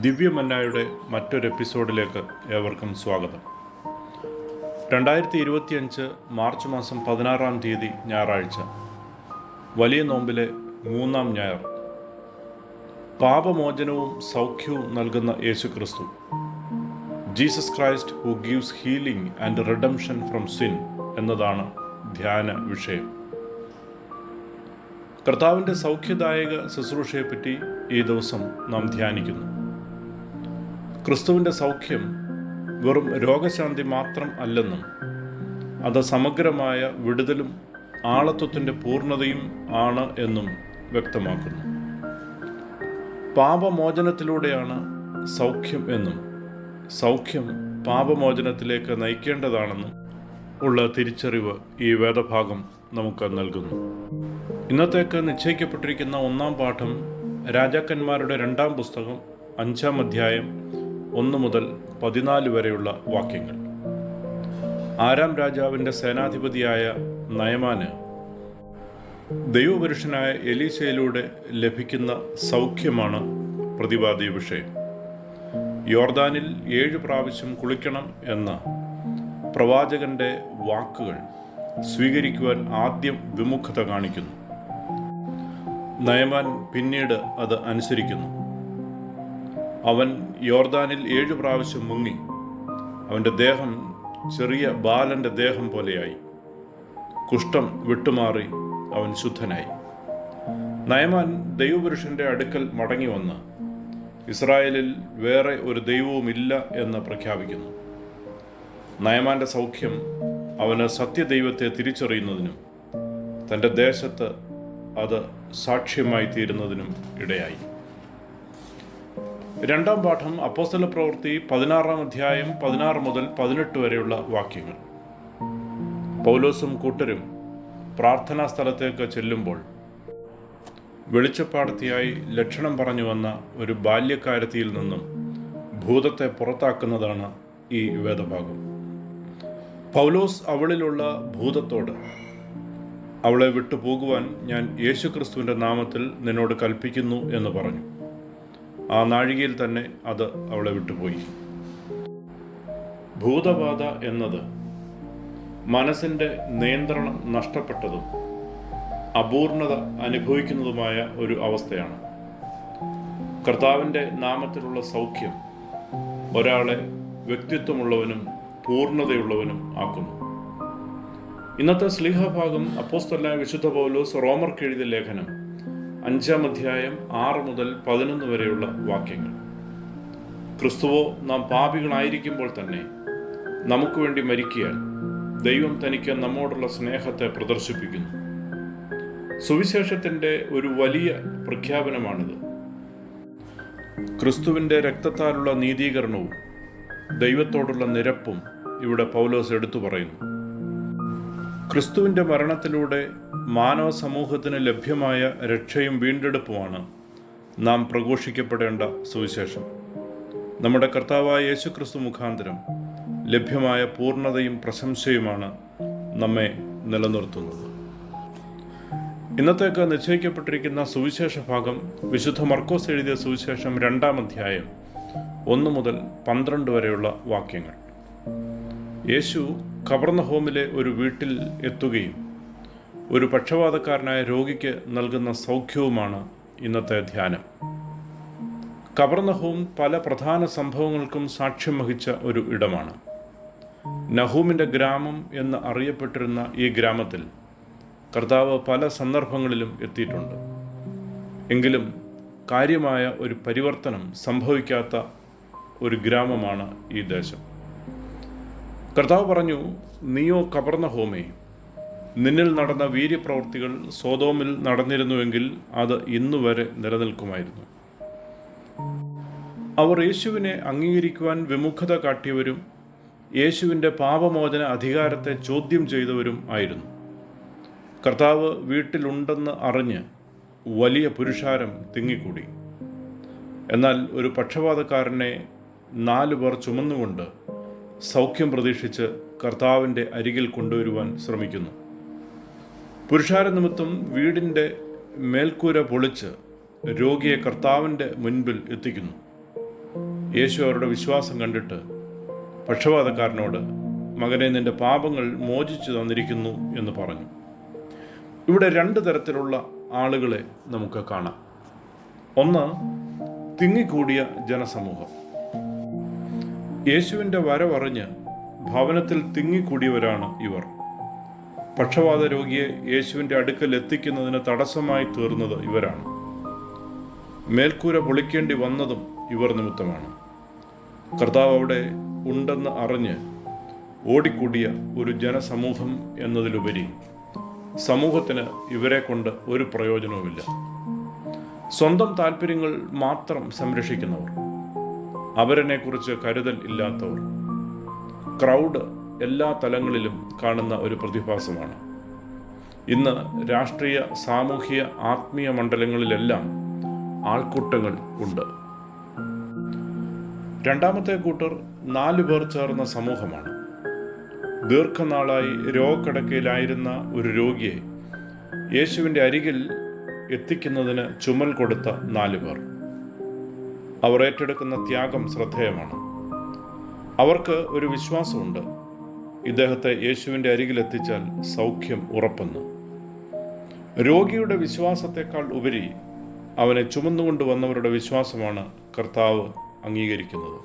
ദിവ്യമന്നായുടെ മറ്റൊരു എപ്പിസോഡിലേക്ക് ഏവർക്കും സ്വാഗതം. രണ്ടായിരത്തി ഇരുപത്തിയഞ്ച് മാർച്ച് മാസം പതിനാറാം തീയതി ഞായറാഴ്ച. വലിയ നോമ്പിലെ മൂന്നാം ഞായർ. പാപമോചനവും സൗഖ്യവും നൽകുന്ന യേശുക്രിസ്തു. Jesus Christ who gives healing and redemption from sin എന്നതാണ് ധ്യാന വിഷയം. കർത്താവിന്റെ സൗഖ്യദായക ശുശ്രൂഷയെപ്പറ്റി ഈ ദിവസം നാം ധ്യാനിക്കുന്നു. ക്രിസ്തുവിന്റെ സൗഖ്യം വെറും രോഗശാന്തി മാത്രം അല്ലെന്നും അത് സമഗ്രമായ വിടുതലും ആളത്വത്തിന്റെ പൂർണതയും ആണ് എന്നും വ്യക്തമാക്കുന്നു. പാപമോചനത്തിലൂടെയാണ് സൗഖ്യം എന്നും സൗഖ്യം പാപമോചനത്തിലേക്ക് നയിക്കേണ്ടതാണെന്നും ഉള്ള തിരിച്ചറിവ് ഈ വേദഭാഗം നമുക്ക് നൽകുന്നു. ഇന്നത്തേക്ക് നിശ്ചയിക്കപ്പെട്ടിരിക്കുന്ന ഒന്നാം പാഠം രാജാക്കന്മാരുടെ രണ്ടാം പുസ്തകം അഞ്ചാം അധ്യായം ഒന്ന് മുതൽ പതിനാല് വരെയുള്ള വാക്യങ്ങൾ. ആരാം രാജാവിന്റെ സേനാധിപതിയായ നയമാന് ദൈവപുരുഷനായ എലീശയിലൂടെ ലഭിക്കുന്ന സൗഖ്യമാണ് പ്രതിപാദ്യ വിഷയം. യോർദാനിൽ ഏഴ് പ്രാവശ്യം കുളിക്കണം എന്ന പ്രവാചകന്റെ വാക്കുകൾ സ്വീകരിക്കുവാൻ ആദ്യം വിമുഖത കാണിക്കുന്നു. നയമാൻ പിന്നീട് അത് അനുസരിക്കുന്നു. അവൻ യോർദാനിൽ ഏഴു പ്രാവശ്യം മുങ്ങി. അവന്റെ ദേഹം ചെറിയ ബാലന്റെ ദേഹം പോലെയായി. കുഷ്ഠം വിട്ടുമാറി അവൻ ശുദ്ധനായി. നയമാൻ ദൈവപുരുഷന്റെ അടുക്കൽ മടങ്ങി വന്ന് ഇസ്രായേലിൽ വേറെ ഒരു ദൈവവുമില്ല എന്ന് പ്രഖ്യാപിക്കുന്നു. നയമാന്റെ സൗഖ്യം അവന് സത്യദൈവത്തെ തിരിച്ചറിയുന്നതിനും തന്റെ ദേശത്ത് അത് സാക്ഷ്യമായി തീരുന്നതിനും ഇടയായി. രണ്ടാം പാഠം അപ്പോസ്തല പ്രവൃത്തി പതിനാറാം അധ്യായം പതിനാറ് മുതൽ പതിനെട്ട് വരെയുള്ള വാക്യങ്ങൾ. പൗലോസും കൂട്ടരും പ്രാർത്ഥനാ സ്ഥലത്തേക്ക് ചെല്ലുമ്പോൾ വെളിച്ചപ്പാടത്തിയായി ലക്ഷണം പറഞ്ഞു വന്ന ഒരു ബാല്യക്കാരത്തിയിൽ നിന്നും ഭൂതത്തെ പുറത്താക്കുന്നതാണ് ഈ വേദഭാഗം. പൗലോസ് അവളിലുള്ള ഭൂതത്തോട് അവളെ വിട്ടുപോകുവാൻ ഞാൻ യേശുക്രിസ്തുവിന്റെ നാമത്തിൽ നിന്നോട് കൽപ്പിക്കുന്നു എന്ന് പറഞ്ഞു. ആ നാഴികയിൽ തന്നെ അത് അവളെ വിട്ടുപോയി. ഭൂതബാധ എന്നത് മനസ്സിന്റെ നിയന്ത്രണം നഷ്ടപ്പെട്ടതും അപൂർണത അനുഭവിക്കുന്നതുമായ ഒരു അവസ്ഥയാണ്. കർത്താവിന്റെ നാമത്തിലുള്ള സൗഖ്യം ഒരാളെ വ്യക്തിത്വമുള്ളവനും പൂർണതയുള്ളവനും ആക്കുന്നു. ഇന്നത്തെ സ്ലീഹഭാഗം അപ്പോസ്തല വിശുദ്ധ പൗലോസ് റോമർക്കെഴുതിയ ലേഖനം അഞ്ചാം അധ്യായം ആറ് മുതൽ പതിനൊന്ന് വരെയുള്ള വാക്യങ്ങൾ. ക്രിസ്തുവോ നാം പാപികളായിരിക്കുമ്പോൾ തന്നെ നമുക്ക് വേണ്ടി മരിക്കിയാൽ ദൈവം തനിക്ക് നമ്മോടുള്ള സ്നേഹത്തെ പ്രദർശിപ്പിക്കുന്നു. സുവിശേഷത്തിന്റെ ഒരു വലിയ പ്രഖ്യാപനമാണിത്. ക്രിസ്തുവിന്റെ രക്തത്താലുള്ള നീതീകരണവും ദൈവത്തോടുള്ള നിരപ്പും ഇവിടെ പൗലോസ് എടുത്തു പറയുന്നു. ക്രിസ്തുവിന്റെ മരണത്തിലൂടെ മാനവ സമൂഹത്തിന് ലഭ്യമായ രക്ഷയും വീണ്ടെടുപ്പുമാണ് നാം പ്രഘോഷിക്കപ്പെടേണ്ട സുവിശേഷം. നമ്മുടെ കർത്താവായ യേശു ക്രിസ്തു മുഖാന്തരം ലഭ്യമായ പൂർണതയും പ്രശംസയുമാണ് നമ്മെ നിലനിർത്തുന്നത്. ഇന്നത്തേക്ക് നിശ്ചയിക്കപ്പെട്ടിരിക്കുന്ന സുവിശേഷ ഭാഗം വിശുദ്ധ മർക്കോസ് എഴുതിയ സുവിശേഷം രണ്ടാം അധ്യായം ഒന്ന് മുതൽ പന്ത്രണ്ട് വരെയുള്ള വാക്യങ്ങൾ. യേശു കവർണഹോമിലെ ഒരു വീട്ടിൽ എത്തുകയും ഒരു പക്ഷപാതക്കാരനായ രോഗിക്ക് നൽകുന്ന സൗഖ്യവുമാണ് ഇന്നത്തെ ധ്യാനം. കബർനഹൂം പല പ്രധാന സംഭവങ്ങൾക്കും സാക്ഷ്യം വഹിച്ച ഒരു ഇടമാണ്. നഹൂമിന്റെ ഗ്രാമം എന്ന് അറിയപ്പെട്ടിരുന്ന ഈ ഗ്രാമത്തിൽ കർത്താവ് പല സന്ദർഭങ്ങളിലും എത്തിയിട്ടുണ്ട്. എങ്കിലും കാര്യമായ ഒരു പരിവർത്തനം സംഭവിക്കാത്ത ഒരു ഗ്രാമമാണ് ഈ ദേശം. കർത്താവ് പറഞ്ഞു നീയോ കബർന്ന ഹോമേ നിന്നിൽ നടന്ന വീര്യപ്രവൃത്തികൾ സോതോമിൽ നടന്നിരുന്നുവെങ്കിൽ അത് ഇന്നുവരെ നിലനിൽക്കുമായിരുന്നു. അവർ യേശുവിനെ അംഗീകരിക്കുവാൻ വിമുഖത കാട്ടിയവരും യേശുവിന്റെ പാപമോചന അധികാരത്തെ ചോദ്യം ചെയ്തവരും ആയിരുന്നു. കർത്താവ് വീട്ടിലുണ്ടെന്ന് അറിഞ്ഞ് വലിയ പുരുഷാരം തിങ്ങിക്കൂടി. എന്നാൽ ഒരു പക്ഷപാതക്കാരനെ നാലു പേർ ചുമന്നുകൊണ്ട് സൗഖ്യം പ്രതീക്ഷിച്ച് കർത്താവിന്റെ അരികിൽ കൊണ്ടുവരുവാൻ ശ്രമിക്കുന്നു. പുരുഷാര നിമിത്തം വീടിന്റെ മേൽക്കൂര പൊളിച്ച് രോഗിയെ കർത്താവിന്റെ മുൻപിൽ എത്തിക്കുന്നു. യേശു അവരുടെ വിശ്വാസം കണ്ടിട്ട് പക്ഷപാതക്കാരനോട് മകനെ നിന്റെ പാപങ്ങൾ മോചിച്ചു തന്നിരിക്കുന്നു എന്ന് പറഞ്ഞു. ഇവിടെ രണ്ട് തരത്തിലുള്ള ആളുകളെ നമുക്ക് കാണാം. ഒന്ന് തിങ്ങിക്കൂടിയ ജനസമൂഹം. യേശുവിന്റെ വരവറിഞ്ഞ് ഭവനത്തിൽ തിങ്ങിക്കൂടിയവരാണ് ഇവർ. പക്ഷപാത രോഗിയെ യേശുവിന്റെ അടുക്കൽ എത്തിക്കുന്നതിന് തടസ്സമായി തീർന്നത് ഇവരാണ്. മേൽക്കൂര പൊളിക്കേണ്ടി വന്നതും ഇവർ നിമിത്തമാണ്. കർത്താവ് അവിടെ ഉണ്ടെന്ന് അറിഞ്ഞ് ഓടിക്കൂടിയ ഒരു ജനസമൂഹം എന്നതിലുപരി സമൂഹത്തിന് ഇവരെ കൊണ്ട് ഒരു പ്രയോജനവുമില്ല. സ്വന്തം താല്പര്യങ്ങൾ മാത്രം സംരക്ഷിക്കുന്നവർ. അവരനെക്കുറിച്ച് കരുതൽ ഇല്ലാത്തവർ. ക്രൗഡ് എല്ലാ തലങ്ങളിലും കാണുന്ന ഒരു പ്രതിഭാസമാണ്. ഇന്ന് രാഷ്ട്രീയ സാമൂഹിക ആത്മീയ മണ്ഡലങ്ങളിലെല്ലാം ആൾക്കൂട്ടങ്ങൾ ഉണ്ട്. രണ്ടാമത്തെ കൂട്ടർ നാലു പേർ ചേർന്ന സമൂഹമാണ്. ദീർഘനാളായി രോഗക്കിടക്കയിലായിരുന്ന ഒരു രോഗിയെ യേശുവിന്റെ അരികിൽ എത്തിക്കുന്നതിന് ചുമൽ കൊടുത്ത നാലു പേർ. അവർ ഏറ്റെടുക്കുന്ന ത്യാഗം ശ്രദ്ധേയമാണ്. അവർക്ക് ഒരു വിശ്വാസമുണ്ട്. ഇദ്ദേഹത്തെ യേശുവിന്റെ അരികിലെത്തിച്ചാൽ സൗഖ്യം ഉറപ്പെന്ന്. രോഗിയുടെ വിശ്വാസത്തെക്കാൾ ഉപരി അവനെ ചുമന്നുകൊണ്ട് വന്നവരുടെ വിശ്വാസമാണ് കർത്താവ് അംഗീകരിക്കുന്നത്.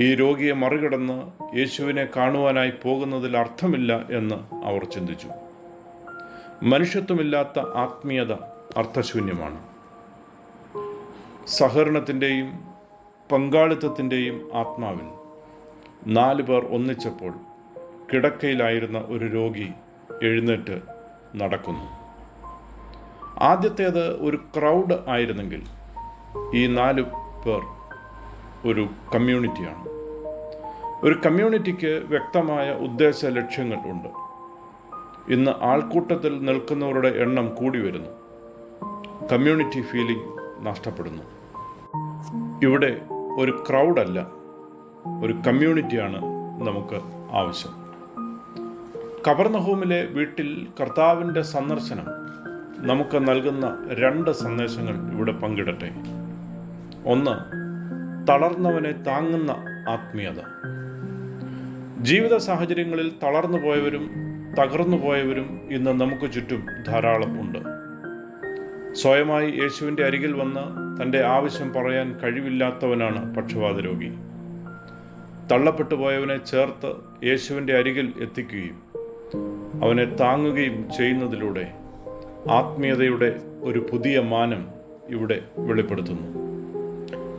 ഈ രോഗിയെ മറികടന്ന് യേശുവിനെ കാണുവാനായി പോകുന്നതിൽ അർത്ഥമില്ല എന്ന് അവർ ചിന്തിച്ചു. മനുഷ്യത്വമില്ലാത്ത ആത്മീയത അർത്ഥശൂന്യമാണ്. സഹകരണത്തിന്റെയും പങ്കാളിത്തത്തിന്റെയും ആത്മാവിൽ നാല് പേർ ഒന്നിച്ചപ്പോൾ കിടക്കയിലായിരുന്ന ഒരു രോഗി എഴുന്നേറ്റ് നടക്കുന്നു. ആദ്യത്തേത് ഒരു ക്രൗഡ് ആയിരുന്നെങ്കിൽ ഈ നാല് പേർ ഒരു കമ്മ്യൂണിറ്റിയാണ്. ഒരു കമ്മ്യൂണിറ്റിക്ക് വ്യക്തമായ ഉദ്ദേശ ലക്ഷ്യങ്ങൾ ഉണ്ട്. ഇന്ന് ആൾക്കൂട്ടത്തിൽ നിൽക്കുന്നവരുടെ എണ്ണം കൂടി വരുന്നു. കമ്മ്യൂണിറ്റി ഫീലിംഗ് നഷ്ടപ്പെടുന്നു. ഇവിടെ ഒരു ക്രൗഡല്ല. ഒരു കമ്മ്യൂണിറ്റിയാണ് നമുക്ക് ആവശ്യം. കബർനഹൂമിലെ വീട്ടിൽ കർത്താവിന്റെ സന്ദർശനം നമുക്ക് നൽകുന്ന രണ്ട് സന്ദേശങ്ങൾ ഇവിടെ പങ്കിടട്ടെ. ഒന്ന് തളർന്നവനെ താങ്ങുന്ന ആത്മീയത. ജീവിത സാഹചര്യങ്ങളിൽ തളർന്നു പോയവരും തകർന്നു പോയവരും ഇന്ന് നമുക്ക് ചുറ്റും ധാരാളം ഉണ്ട്. സ്വയമായി യേശുവിന്റെ അരികിൽ വന്ന് തന്റെ ആവശ്യം പറയാൻ കഴിവില്ലാത്തവനാണ് പക്ഷപാത രോഗി തള്ളപ്പെട്ടു പോയവനെ ചേർത്ത് യേശുവിന്റെ അരികിൽ എത്തിക്കുകയും അവനെ താങ്ങുകയും ചെയ്യുന്നതിലൂടെ ആത്മീയതയുടെ ഒരു പുതിയ മാനം ഇവിടെ വെളിപ്പെടുത്തുന്നു.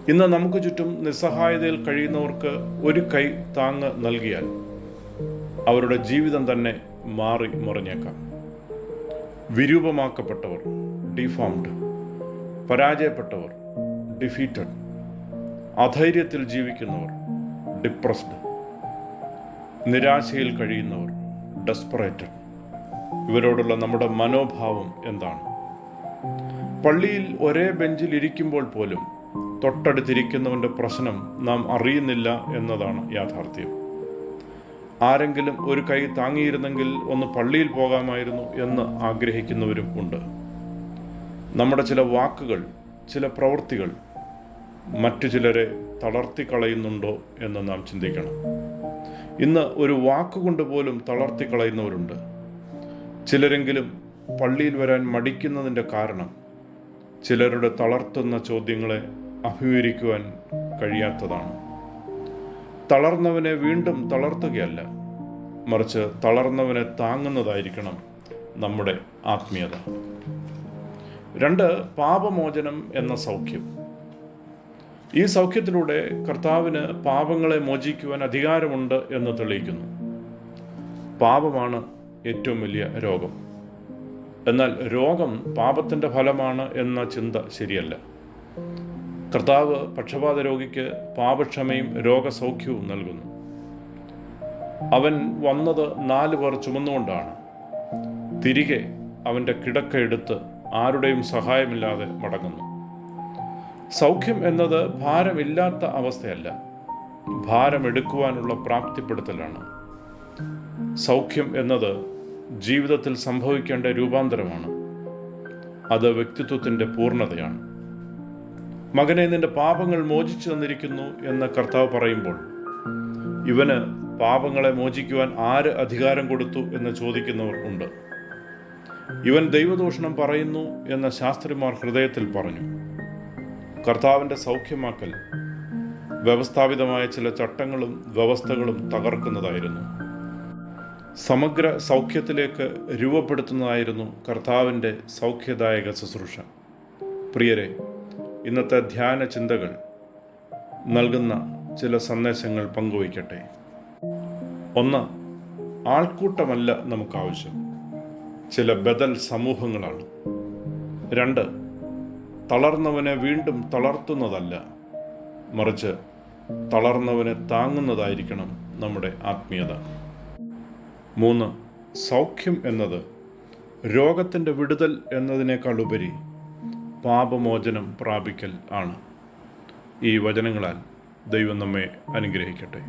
ഇന്ന് നമുക്ക് ചുറ്റും നിസ്സഹായതയിൽ കഴിയുന്നവർക്ക് ഒരു കൈ താങ്ങ് നൽകിയാൽ അവരുടെ ജീവിതം തന്നെ മാറി മറിഞ്ഞേക്കാം. വിരൂപമാക്കപ്പെട്ടവർ ഡിഫോംഡ് പരാജയപ്പെട്ടവർ ഡിഫീറ്റഡ് അധൈര്യത്തിൽ ജീവിക്കുന്നവർ ഡിപ്രസ്ഡ് നിരാശയിൽ കഴിയുന്നവർ ഡെസ്പറേറ്റഡ്. ഇവരോടുള്ള നമ്മുടെ മനോഭാവം എന്താണ്? പള്ളിയിൽ ഒരേ ബെഞ്ചിൽ ഇരിക്കുമ്പോൾ പോലും തൊട്ടടുത്തിരിക്കുന്നവന്റെ പ്രശ്നം നാം അറിയുന്നില്ല എന്നതാണ് യാഥാർത്ഥ്യം. ആരെങ്കിലും ഒരു കൈ താങ്ങിയിരുന്നെങ്കിൽ ഒന്ന് പള്ളിയിൽ പോകാമായിരുന്നു എന്ന് ആഗ്രഹിക്കുന്നവരും ഉണ്ട്. നമ്മുടെ ചില വാക്കുകൾ ചില പ്രവൃത്തികൾ മറ്റു ചിലരെ തളർത്തിക്കളയുന്നുണ്ടോ എന്ന് നാം ചിന്തിക്കണം. ഇന്ന് ഒരു വാക്കുകൊണ്ട് പോലും തളർത്തിക്കളയുന്നവരുണ്ട്. ചിലരെങ്കിലും പള്ളിയിൽ വരാൻ മടിക്കുന്നതിന്റെ കാരണം ചിലരുടെ തളർത്തുന്ന ചോദ്യങ്ങളെ അഭിമുഖീകരിക്കുവാൻ കഴിയാത്തതാണ്. തളർന്നവനെ വീണ്ടും തളർത്തുകയല്ല മറിച്ച് തളർന്നവനെ താങ്ങുന്നതായിരിക്കണം നമ്മുടെ ആത്മീയത. രണ്ട് പാപമോചനം എന്ന സൗഖ്യം. ഈ സൗഖ്യത്തിലൂടെ കർത്താവിന് പാപങ്ങളെ മോചിക്കുവാൻ അധികാരമുണ്ട് എന്ന് തെളിയിക്കുന്നു. പാപമാണ് ഏറ്റവും വലിയ രോഗം. എന്നാൽ രോഗം പാപത്തിന്റെ ഫലമാണ് എന്ന ചിന്ത ശരിയല്ല. കർത്താവ് പക്ഷപാത രോഗിക്ക് പാപക്ഷമയും രോഗസൗഖ്യവും നൽകുന്നു. അവൻ വന്നത് നാല് പേർ ചുമന്നുകൊണ്ടാണ്. തിരികെ അവന്റെ കിടക്ക എടുത്ത് ആരുടെയും സഹായമില്ലാതെ മടങ്ങുന്നു. സൗഖ്യം എന്നത് ഭാരമില്ലാത്ത അവസ്ഥയല്ല. ഭാരമെടുക്കുവാനുള്ള പ്രാപ്തിപ്പെടുത്തലാണ്. സൗഖ്യം എന്നത് ജീവിതത്തിൽ സംഭവിക്കേണ്ട രൂപാന്തരമാണ്. അത് വ്യക്തിത്വത്തിന്റെ പൂർണതയാണ്. മകനെ നിന്റെ പാപങ്ങൾ മോചിച്ചു തന്നിരിക്കുന്നു എന്ന് കർത്താവ് പറയുമ്പോൾ ഇവന് പാപങ്ങളെ മോചിക്കുവാൻ ആര് അധികാരം കൊടുത്തു എന്ന് ചോദിക്കുന്നവർ ഉണ്ട്. ഇവൻ ദൈവദൂഷണം പറയുന്നു എന്ന ശാസ്ത്രിമാർ ഹൃദയത്തിൽ പറഞ്ഞു. കർത്താവിന്റെ സൗഖ്യമാക്കൽ വ്യവസ്ഥാപിതമായ ചില ചട്ടങ്ങളും വ്യവസ്ഥകളും തകർക്കുന്നതായിരുന്നു. സമഗ്ര സൗഖ്യത്തിലേക്ക് രൂപപ്പെടുത്തുന്നതായിരുന്നു കർത്താവിന്റെ സൗഖ്യദായക ശുശ്രൂഷ. പ്രിയരെ ഇന്നത്തെ ധ്യാന ചിന്തകൾ നൽകുന്ന ചില സന്ദേശങ്ങൾ പങ്കുവയ്ക്കട്ടെ. ഒന്ന് ആൾക്കൂട്ടമല്ല നമുക്കാവശ്യം ചില ബദൽ സമൂഹങ്ങളാണ്. രണ്ട് തളർന്നവനെ വീണ്ടും തളർത്തുന്നതല്ല. മറിച്ച് തളർന്നവനെ താങ്ങുന്നതായിരിക്കണം നമ്മുടെ ആത്മീയത. മൂന്ന് സൗഖ്യം എന്നത് രോഗത്തിന്റെ വിടുതൽ എന്നതിനേക്കാൾ ഉപരി പാപമോചനം പ്രാപിക്കൽ ആണ്. ഈ വചനങ്ങളാൽ ദൈവം നമ്മെ അനുഗ്രഹിക്കട്ടെ.